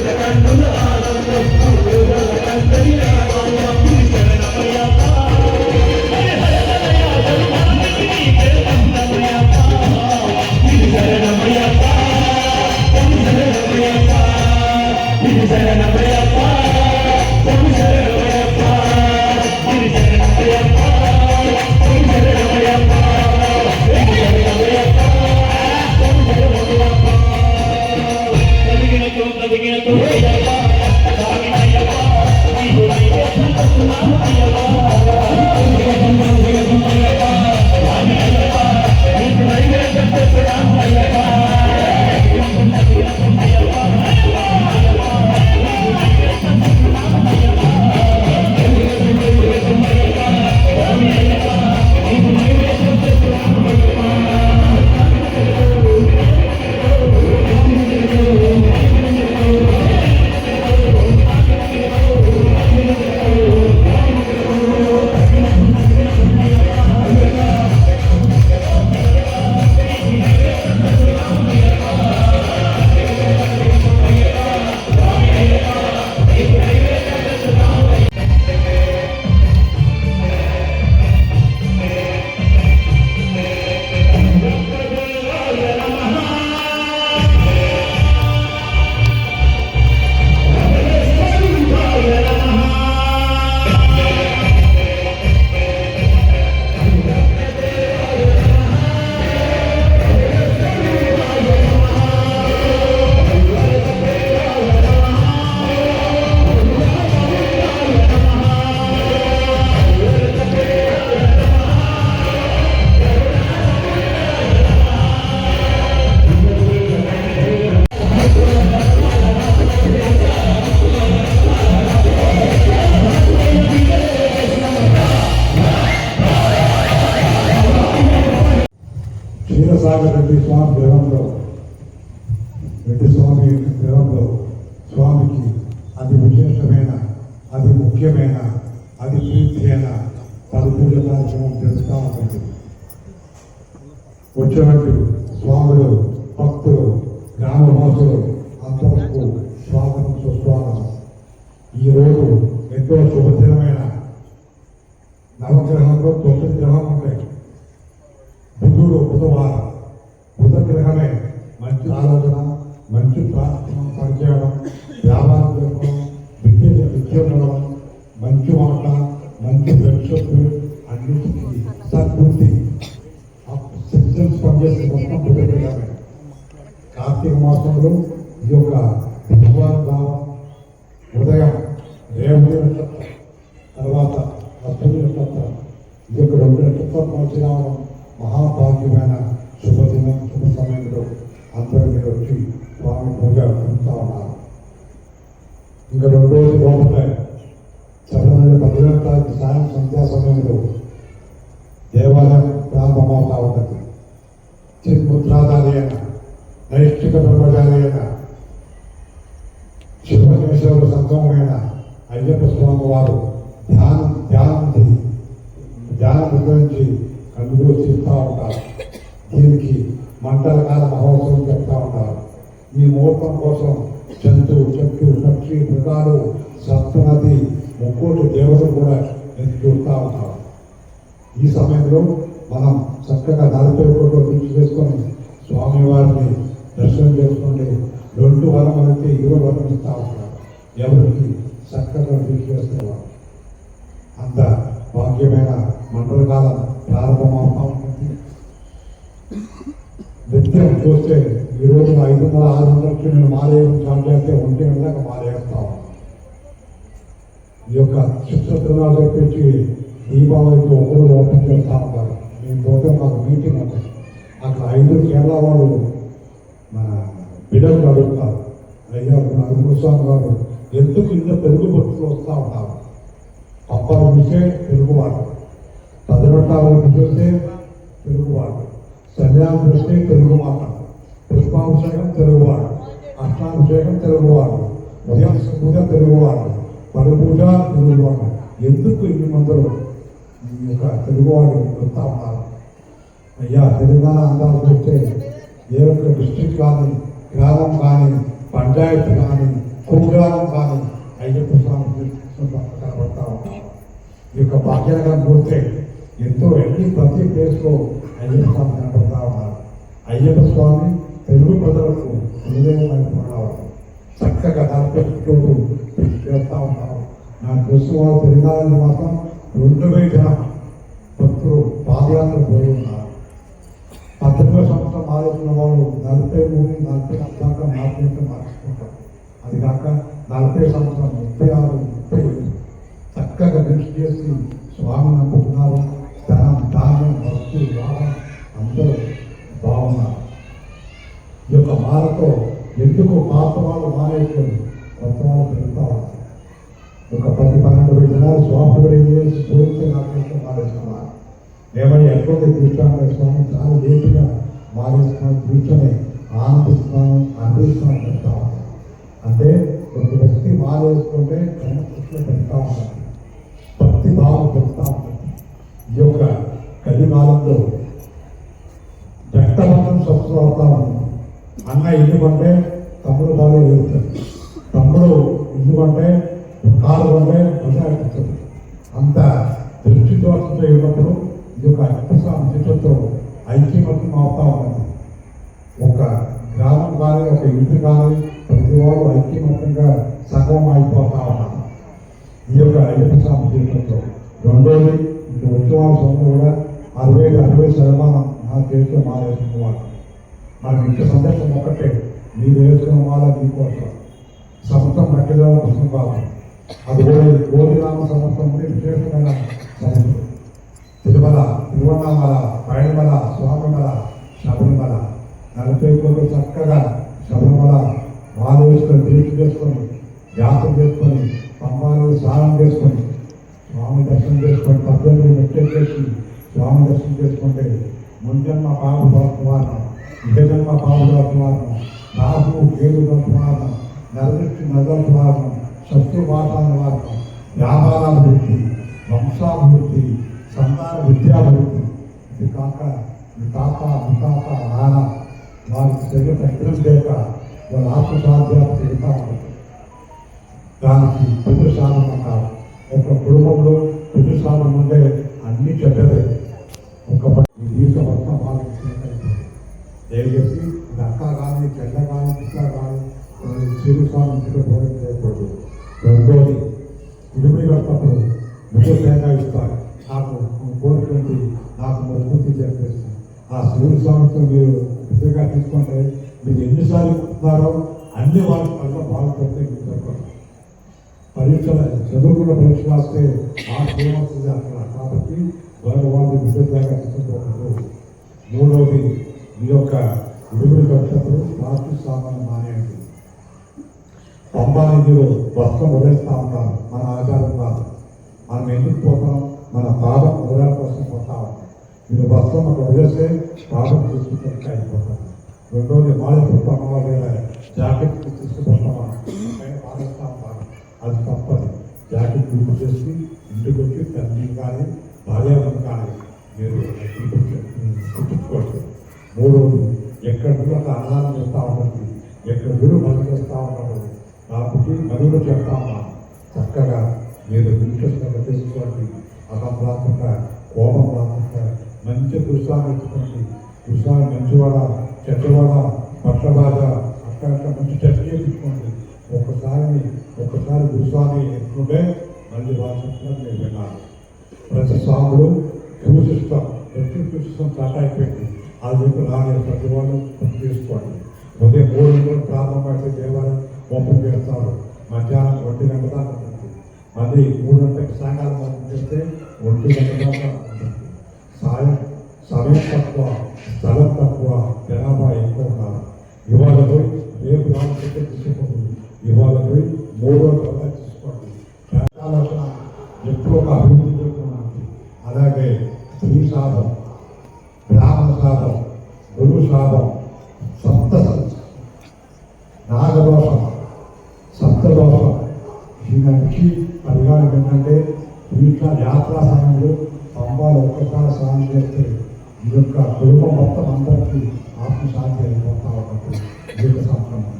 క్షీరసాగర్ ముఖ్యమైన అది ప్రీతి అయిన పలు కార్యక్రమం తెలుస్తా ఉంటుంది వచ్చినట్టు స్వాములు భక్తులు గ్రామవాసులు ఇంకా రెండు రోజులు బాగుంటున్నాయి చెప్పండి పదిహేను తారీఖు సాయం సంధ్యా సమయంలో దేవాలయం ప్రారంభమవుతా ఉన్నది చిన్ముద్రాధారి నైష్ఠిక నైష్టిక బ్రహ్మచారి సంఘమైన అయ్యప్ప స్వామి వారు ధ్యానం ధ్యానం చేసి ధ్యానం గురించి కనుగోచిస్తూ ఉంటారు. దీనికి మంటల కాల మహోత్సవం చెప్తా ఉంటారు. ఈ ముహూర్తం కోసం జంతు చెట్టు పక్షి మృగాలు సప్తనది ముక్కోటి దేవతలు కూడా నేను చూస్తూ ఉంటాను ఈ సమయంలో మనం చక్కగా నలభై కోట్లు పూర్తి చేసుకొని స్వామివారిని దర్శనం చేసుకుంటే రెండు వరములైతే ఇరవై వరం ఇస్తూ ఉంటారు. ఎవరికి చక్కగా పూర్తి చేస్తున్నారు అంత భాగ్యమైన మండల కాలం ఉంటుంది. నిత్యం చూస్తే ఈరోజు ఐదు వందల ఆరు వందలకి నేను మారేయడం స్టార్ట్ చేస్తే ఒంటి గంటలకు మారేస్తా ఈ యొక్క శిక్ష తెప్పించి దీపావళికి ఒకరు ఓపెన్ చేస్తా ఉంటారు నేను పోతే మాకు మీటింగ్ ఉంటుంది అక్కడ ఐదు కేరళ వాళ్ళు మన బిడ్డలు అడుగుతారు అయ్యా మన గారు ఎందుకు ఇంత తెలుగు భక్తులు వస్తూ ఉంటారు అప్పాలు చూస్తే తెలుగువాడు పదనొట్టాలను చూస్తే తెలుగువాడు సంధ్యాన్ని చూస్తే తెలుగు మాట పుష్పాభిషేకం తెలుగువాడు అష్టాభిషేకం తెలుగువాడు ఉదయం పూజ తెలుగువాడు పడు పూజ తెలుగువాడు ఎందుకు ఇన్ని మందులు ఈ యొక్క తెలుగువాడు వస్తా ఉన్నారు? అయ్యా తెలంగాణ అందాలు చూస్తే ఏ ఒక్క డిస్టిక్ కానీ గ్రామం కానీ పంచాయతీ కానీ కుగ్రామం కానీ అయ్యప్ప స్వామి కనబడతా ఉంటాం ఈ యొక్క భాగ్యనగరం చూస్తే ఎంతో ఎన్ని ప్రతి ప్లేస్లో అయ్యప్ప స్వామి కనబడతా ఉన్నారు. అయ్యప్ప స్వామి తెలుగు ప్రజలకు హృదయమైనవాడు చక్కగా నలభై చోటు చేస్తా ఉన్నారు. నా దృష్టి వాళ్ళు తిరగాలని మాత్రం రెండు వేల భక్తులు పాదయాత్ర పోయి ఉన్నారు. పద్దెనిమిది సంవత్సరం ఆలోచన వాళ్ళు నలభై మూడు నలభై అర్థాక దాకా మార్చుకుంటారు. అది కాక నలభై సంవత్సరం ముప్పై ఆరు ముప్పై చక్కగా దృష్టి చేసి స్వామిని అనుకుంటున్నారు ధనం ధాన్యం వస్తు లాభం అందరూ బాగున్నారు ఈ యొక్క మాలతో ఎందుకు పాత వాళ్ళు పత్రాలు పెడతా ఒక పది పన్నెండు వేల స్వామి చేసి పూర్తి నాకు మారేస్తున్నారు ఏమని ఎటువంటి కూర్చోండి స్వామి చాలా లేటుగా మారేస్తున్నాం కూర్చొని ఆనందిస్తున్నాం అనుభవిస్తున్నాం పెడతా ఉన్నాం. అంటే ఒక వ్యక్తి మారేసుకుంటే కన్న కృష్ణ పెడతా ఉంటాం ఇంటి ప్రతి వాళ్ళు ఐక్యమత్యంగా సగం అయిపోతా ఉన్నారు ఈ యొక్క అయ్యప్ప స్వామి జీవితంతో రెండోది ఇక ఉత్సవాల సొంత కూడా అరవై అరవై శతమానం నా చేతిలో మారేసిన వాళ్ళు నాకు ఇంత సందర్శనం ఒకటే మీరు వేసుకున్న వాళ్ళ మీకోసం సమస్తం మట్టిలో కోసం కావాలి అది ఓడి ఓడిరామ సమస్తం విశేషమైన సమస్తం. తిరుమల తిరువണ്ണామల పైడిమల స్వామిమల శబరిమల. నలభై కోట్లు చక్కగా శబరిమల వాళ్ళు దీక్ష చేసుకొని యాత్ర చేసుకొని పంబాలు స్నానం చేసుకొని స్వామి దర్శనం చేసుకొని పద్దెనిమిది మెట్టెక్కేసి స్వామి దర్శనం చేసుకుంటే ముంజన్మ పాప కుమారం విభజన్మ పాపు కుమారం రాహు కేదు కుమారం నరదృష్టి నగర కుమారం శత్రు వాతాన నివారణం వ్యాపారాభివృద్ధి వంశాభివృద్ధి సంతాన విద్యాభివృద్ధి. ఇది కాక మీ తాత ముతాత నాన్న వారికి శరీర తగ్గిన లేక వాళ్ళ ఆత్మసాధ్యాలు తిరుగుతూ ఉంటుంది దానికి పితృశాలం అంటారు. ఒక కుటుంబంలో పితృశాలం ఉంటే అన్ని చెడ్డదే. ఒక ప- జీవిత వాళ్ళకి దయచేసి ఇది అక్క కానీ చెడ్డ కానీ పిల్ల కానీ చిరుసాలం ఇంటికి చేయకూడదు. రెండోది ఇరుమి కట్టప్పుడు ముందు తేగా ఇస్తారు. నాకు కోరుకుంది నాకు మరి పూర్తి చెప్పేసి ఆ శివుడి స్వామితో మీరు విధంగా తీసుకుంటే మీరు ఎన్నిసార్లు ఇస్తున్నారో అన్ని వాళ్ళ పట్ల బాగుంటుంది మీకు దొరకదు చదువుకున్న పరీక్ష రాస్తే ఆ ఏమవుతుంది అక్కడ కాబట్టి వారు వాళ్ళు విధంగా తీసుకుంటున్నారు మూడవది మీ యొక్క విడుదల కట్టినప్పుడు ప్లాస్టిక్ సామాన్లు మానేయండి. పంబా నదిలో వస్త్రం వదిలేస్తూ ఉంటాం మన ఆచారం కాదు. మనం ఎందుకు పోతాం? మన పాదం వదల కోసం పోతా ఉంటాం మీరు వస్త్రం అక్కడ వదిలేస్తే పాదం తీసుకుంటే అయిపోతాం. రెండోది మాలేపు అమ్మవారి జాకెట్ తీసుకుపోతామా పైన పాలిస్తూ అది తప్పదు. జాకెట్ గుర్తు చేసి ఇంటికి వచ్చి తల్లి కానీ భార్యాభర్త కానీ మీరు కుట్టించుకోవచ్చు. మూడోది ఎక్కడ అక్కడ అన్నారం చేస్తూ ఉంటుంది. ఎక్కడ గురు పని చేస్తూ ఉంటాడు కాబట్టి మరుగులు చెప్తామా చక్కగా మీరు ఇంట్రెస్ట్గా తెలుసుకోండి అలా రాకుండా కోపం రాకుండా మంచి పురుషాన్ని ఎత్తుకోండి పురుషాన్ని మంచివాడ? చెడ్డవాడ పట్టబాధ అక్కడక్కడ మంచి చెట్టు తీసుకోండి ఒక్కసారి ఒక్కసారి గురుస్వామి ఎత్తుకుంటే మళ్ళీ వాళ్ళ నేను విన్నాను. ప్రతి స్వాములు పూజిస్తాం ప్రతి పూజిస్తాం స్టార్ట్ అయిపోయింది. ఆ చెప్పి రాని ప్రతి వాళ్ళు తీసుకోండి ఉదయం మూడు గంటలు ప్రారంభమైతే దేవాలయం ఓపెన్ చేస్తారు మధ్యాహ్నం ఒంటి గంట దాకా మళ్ళీ మూడు గంటలకు సాయంకాలం చేస్తే ఒంటి గంట దాకా ఉంటుంది సాయం సమయం తక్కువ స్థలం తక్కువ జనాభా ఎక్కువ ఉన్నారు ఇవాళ పోయి రేపు రావాలంటే తీసుకోండి ఇవాళ పోయి మూడో తరగతి తీసుకోండి ఆలోచన ఎప్పుడు ఒక అభివృద్ధి చెందుతున్నాను అలాగే స్త్రీ సాధం బ్రాహ్మణ సాధం గురు సాధం సప్త నాగదోషం సప్తదోషం దీనికి పరిహారం ఏంటంటే వీటిలో యాత్రా సమయంలో పంపాలు ఒక్కసారి స్నానం చేస్తే ఈ యొక్క కుటుంబం మొత్తం అందరికీ ఆత్మశాంతి అయిపోతా ఉన్నట్టు ఈ యొక్క సంక్రమణ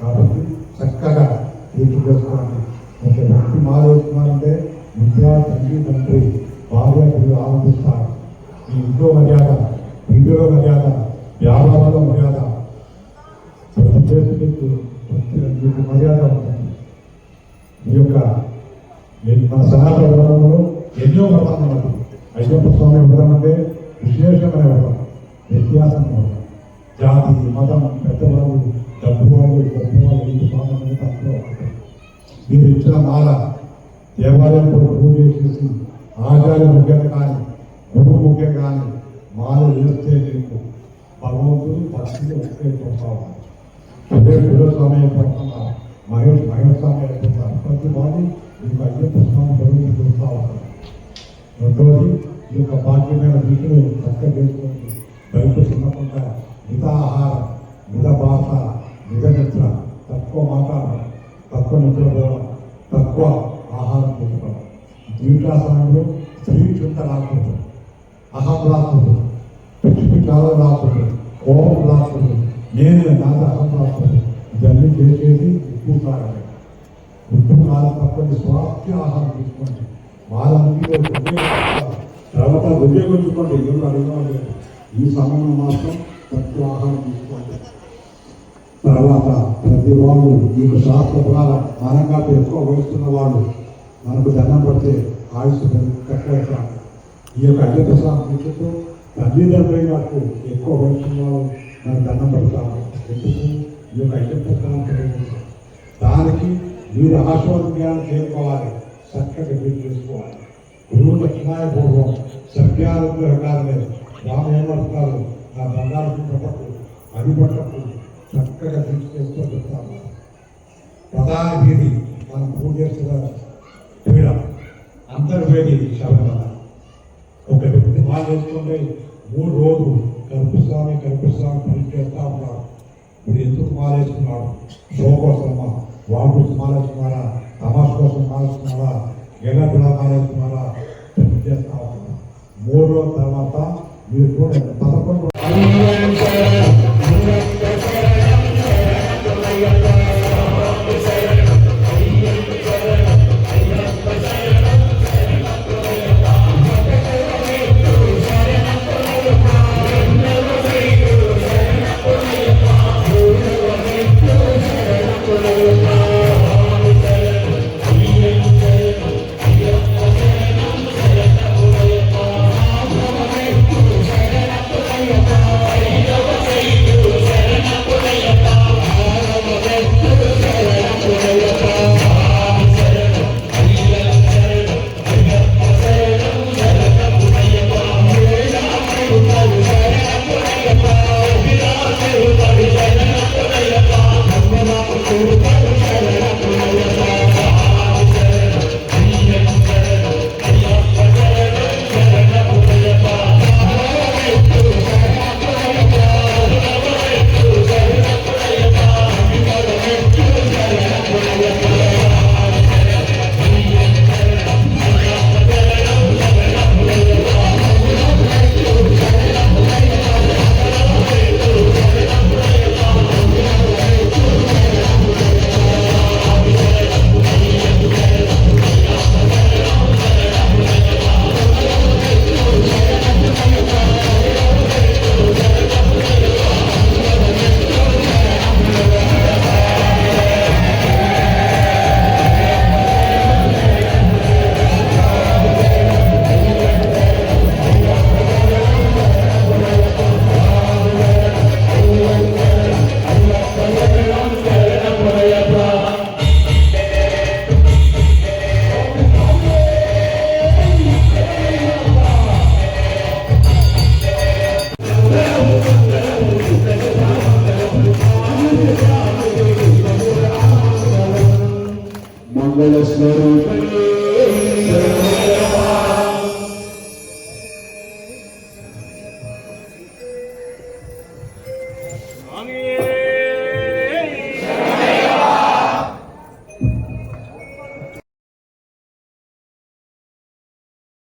కాబట్టి చక్కగా వీటి చేసుకోండి ఒక వ్యక్తి మాల వేసుకున్నారంటే విద్యా తండ్రి తండ్రి భార్య పిల్లలు ఆనందిస్తారు మీ ఇంట్లో మర్యాద ఇంటిలో మర్యాద వ్యాపారంలో మర్యాద ప్రతి చేతికి ప్రతి మీకు మర్యాద ఉంటుంది ఈ యొక్క నేను మన సనాతన వ్రతంలో ఎన్నో వ్రతాలు ఉన్నాయి అయ్యప్ప స్వామి వ్రతం అంటే విశేషమైన వ్రతం వ్యత్యాసం జాతి మతం పెద్దవాళ్ళు డబ్బు వాళ్ళు గొప్ప వాళ్ళు ఇంటి స్వామి తక్కువ మీరు ఇచ్చిన మాల దేవాలయంలో పూజ చేసి ఆచార్య ముఖ్యం కానీ గురువు ముఖ్యం కానీ మాల వేస్తే నీకు భగవంతుడు భక్తులు ఒకే చూస్తావు అదే గురుస్వామి అయిపోతున్నా మహేష్ మహేష్ స్వామి అయిపోతున్నారు ప్రతి వాడు మీకు అయ్యప్ప స్వామి చదువు చూస్తూ ఉంటారు రెండోది ఈ యొక్క భాగ్యమైన రీతిని చక్క చేసుకొని బయట తినకుండా మిత ఆహారం మిత భాష మిత నిద్ర తక్కువ మాట్లాడడం తక్కువ నిద్రపోవడం తక్కువ ఆహారం తీసుకోవడం దీంట్లో సమయంలో స్త్రీ చుట్ట రాకూడదు అహం రాకూడదు పిచ్చి పిచ్చాలు రాకూడదు కోపం రాకూడదు నేను నాది అహం రాకూడదు ఇవన్నీ చేసేది ఉప్పు కారం ఉప్పు కారం స్వాస్థ్య ఆహారం తీసుకోండి వాళ్ళందరికీ తర్వాత ఉపయోగించుకోండి ఎవరు అడగాలి ఈ సమయంలో మాత్రం తక్కువ ఆహారం తీసుకోండి. తర్వాత ప్రతి వాళ్ళు మీకు శాస్త్ర ప్రకారం మనంగా ఎక్కువ వహిస్తున్న వాళ్ళు మనకు దండం పడితే ఆయుష్ తక్కువ ఈ యొక్క అయ్యప్ప స్వామి కూర్చుంటూ తల్లిదండ్రులకు ఎక్కువ వహిస్తున్న వాళ్ళు మనకు దండం పెడతాము ఎందుకు? ఈ యొక్క అయ్యప్ప దానికి మీరు ఆశీర్వాదం చేరుకోవాలి చక్కగా మీరు చేసుకోవాలి. గురువు దక్షిణాయ పూర్వం సత్యానుగ్రహకాలనే రామ ఏమడుతారు నా బంగారు పట్టకు అది పట్టకు చక్కగా తీసుకెళ్తూ చెప్తాము ప్రధాన మనం పూజ చేస్తున్న పీడ అంతర్వేది శబరిమల. ఒక వ్యక్తి బాగా చేసుకుంటే మూడు రోజులు కల్పిస్తామని కల్పిస్తామని పని చేస్తా ఉన్నాడు ఇప్పుడు ఎందుకు మాలేసుకున్నాడు షో కోసమా వాళ్ళ కోసం మాలేసుకున్నారా తమాష కోసం మాలేసుకున్నారా ఎలా కూడా చేస్తా ఉన్నాడు మూడు రోజుల తర్వాత మీరు చూడండి పదకొండు